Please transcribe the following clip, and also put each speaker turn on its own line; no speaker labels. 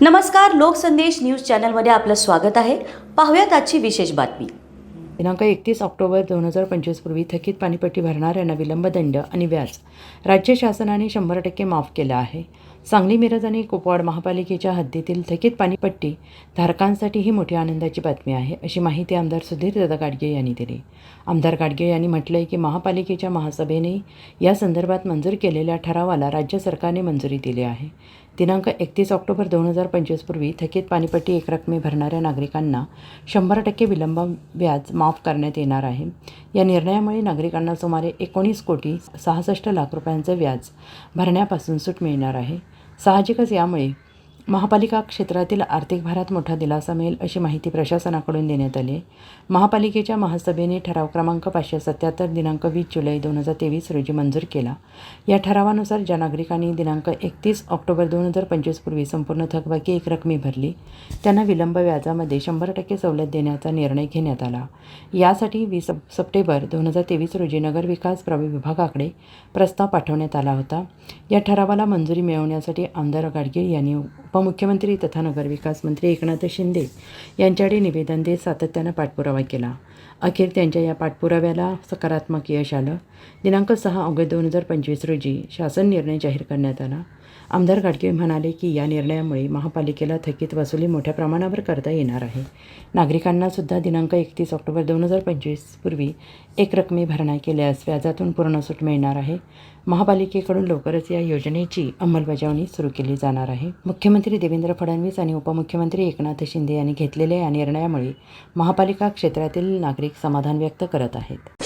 नमस्कार लोकसंदेश न्यूज चॅनलमध्ये आपलं स्वागत आहे. पाहूयात आजची विशेष बातमी.
दिनांक एकतीस ऑक्टोबर दोन हजार पंचवीसपूर्वी थकीत पाणीपट्टी भरणाऱ्यांना विलंबदंड आणि व्याज. राज्य शासनाने शंभर टक्के माफ केलं आहे. सांगली मिरज आणि कुपवाड महापालिकेच्या हद्दीतील थकीत पाणीपट्टी धारकांसाठी ही मोठी आनंदाची बातमी आहे अशी माहिती आमदार सुधीर दादा गाडगे यांनी दिली. आमदार गाडगे यांनी म्हटलंय की महापालिकेच्या महासभेने या संदर्भात मंजूर केलेल्या ठरावाला राज्य सरकारने मंजुरी दिली आहे. दिनांक एकतीस ऑक्टोबर दोन हजार पंचवीसपूर्वी थकीत पाणीपट्टी एकरकमी भरणाऱ्या नागरिकांना शंभर टक्के विलंब व्याज माफ करण्यात येणार आहे. या निर्णयामुळे नागरिकांना सुमारे एकोणीस कोटी सहासष्ट लाख रुपयांचं व्याज भरण्यापासून सूट मिळणार आहे. साहजिकच यामुळे महापालिका क्षेत्रातील आर्थिक भारात मोठा दिलासा मिळेल अशी माहिती प्रशासनाकडून देण्यात आली. महापालिकेच्या महासभेने ठराव क्रमांक पाचशे सत्याहत्तर दिनांक वीस जुलै दोन हजार तेवीस रोजी मंजूर केला. या ठरावानुसार ज्या नागरिकांनी दिनांक एकतीस ऑक्टोबर दोन हजार पंचवीसपूर्वी संपूर्ण थकबाकी एक रकमी भरली. त्यांना विलंब व्याजामध्ये शंभर टक्के सवलत देण्याचा निर्णय घेण्यात आला. यासाठी वीस सप्टेंबर दोन हजार तेवीस रोजी नगरविकास प्रव विभागाकडे प्रस्ताव पाठवण्यात आला होता. या ठरावाला मंजुरी मिळवण्यासाठी आमदार गाडगीळ यांनी उपमुख्यमंत्री तथा नगरविकास मंत्री एकनाथ शिंदे यांच्याकडे निवेदन देत सातत्यानं पाठपुरावा केला. अखेर त्यांच्या या पाठपुराव्याला सकारात्मक यश आलं. दिनांक सहा ऑगस्ट दोन हजार पंचवीस रोजी शासन निर्णय जाहीर करण्यात आला. आमदार गाडगे म्हणाले की या निर्णयामुळे महापालिकेला थकीत वसुली मोठ्या प्रमाणावर करता येणार आहे. नागरिकांना सुद्धा दिनांक एकतीस ऑक्टोबर दोन हजार पंचवीसपूर्वी एक रकमी भरणा केल्यास व्याजातून पूर्ण सूट मिळणार आहे. महापालिकेकडून लवकरच या योजनेची अंमलबजावणी सुरू केली जाणार आहे. मुख्यमंत्री देवेंद्र फडणवीस आणि उपमुख्यमंत्री एकनाथ शिंदे यांनी घेतलेल्या या निर्णयामुळे महापालिका क्षेत्रातील नागरिक समाधान व्यक्त करत आहेत.